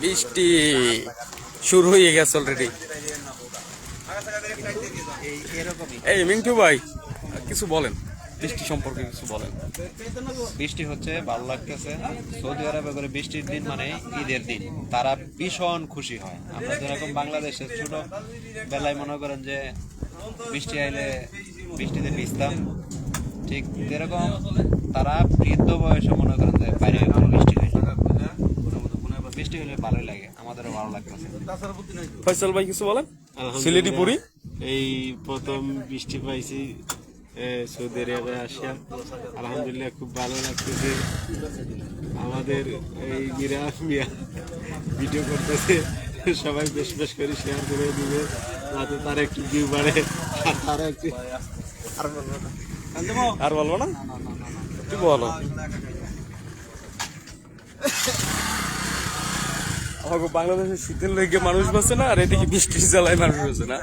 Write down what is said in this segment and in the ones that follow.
বৃষ্টি শুরু হয়ে গেছে অলরেডি এই মিন্টু ভাই কিছু বলেন। বৃষ্টি সম্পর্কে কিছু বলেন। বৃষ্টি হচ্ছে ভালো লাগতেছে। সৌদি আরবে করে বৃষ্টির দিন মানে ঈদের দিন। তারা ভীষণ খুশি হয়। আমরা যেরকম বাংলাদেশের ছোট বেলায় মনে করেন যে বৃষ্টি আইলে বৃষ্টিতে ভিজতাম ঠিক যেরকম তারা বৃদ্ধ বয়সে মনে করেন যে বাইরে বৃষ্টি বৃষ্টি হলে ভালোই লাগে আমাদেরও ভালো লাগতেছে। ফয়সাল ভাই কিছু বলেন? সিলেটি পুরি? এই প্রথম বৃষ্টি পাইছি সৌদি আরবে আসিয়া আলহামদুলিল্লাহ খুব ভালো লাগতেছে। আমাদের এই গিরা মিয়া ভিডিও করতেছে। সবাই বেশ বেশ করে শেয়ার করে দিবে। যাতে তার একটু ভিউ বাড়ে। আর তারা একটু আর বলব না। একটু বলো। আমাকে বাংলাদেশের শীতের লেগে মানুষ বাঁচে না আর এদিকে বৃষ্টির জ্বালায় মানুষ বাঁচে না।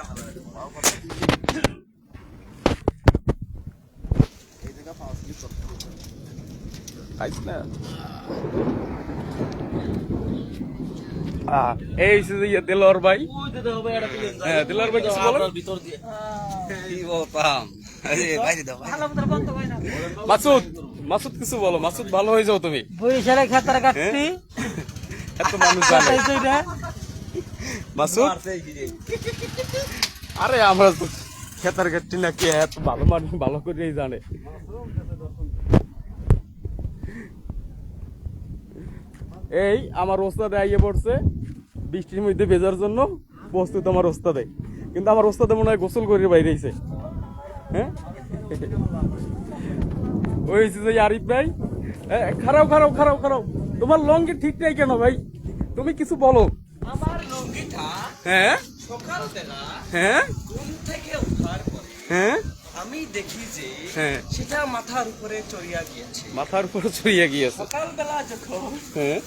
খাইস না আহ, এই যে দিলওয়ার ভাই। হ্যাঁ দিলওয়ার ভাই কিছু বলেন? মাসুদ মাসুদ কিছু বলো। মাসুদ ভালো হয়ে যাও তুমি। বরিশালে খেতার কাটছি এত মানুষ জানে। মাসুদ? আরে আমরা খেতার কাটছি না কি এত ভালো মানুষ ভালো করেই জানে। এই আমার ওস্তাদে আইয়ে পড়ছে। বৃষ্টির মধ্যে ভেজার জন্য প্রস্তুত আমার ওস্তাদে। কিন্তু আমার ওস্তাদে মনে হয় গোসল করে বাইরে হ্যাঁ? ওই হচ্ছে যে আরিফ ভাই। খারাপ খারাপ খারাপ খারাপ তোমার লঙ্গি ঠিক নাই কেন ভাই? তুমি কিছু বলো। আমার লঙ্গিটা হ্যাঁ? সকালবেলা হ্যাঁ? ঘুম থেকে ওঠার পরে হ্যাঁ? আমি দেখি যে হ্যাঁ। সেটা মাথার উপরে চড়িয়া গিয়েছে। মাথার উপরে ছড়িয়ে গিয়েছে। সকালবেলা যখন হ্যাঁ।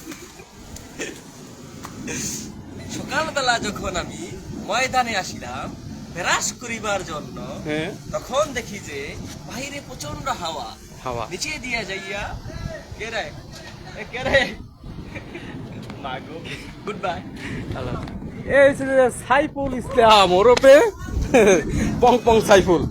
সকালবেলা যখন আমি ময়দানে আসিলাম ব্রাশ করিবার জন্য হ্যাঁ। তখন দেখি যে বাইরে প্রচণ্ড হাওয়া। হাওয়া। নিচে দিয়া যাইয়া কে রে? কে রে? গুড বাই এই সাইফুল ইসলাম ওরফে পং পং সাইফুল।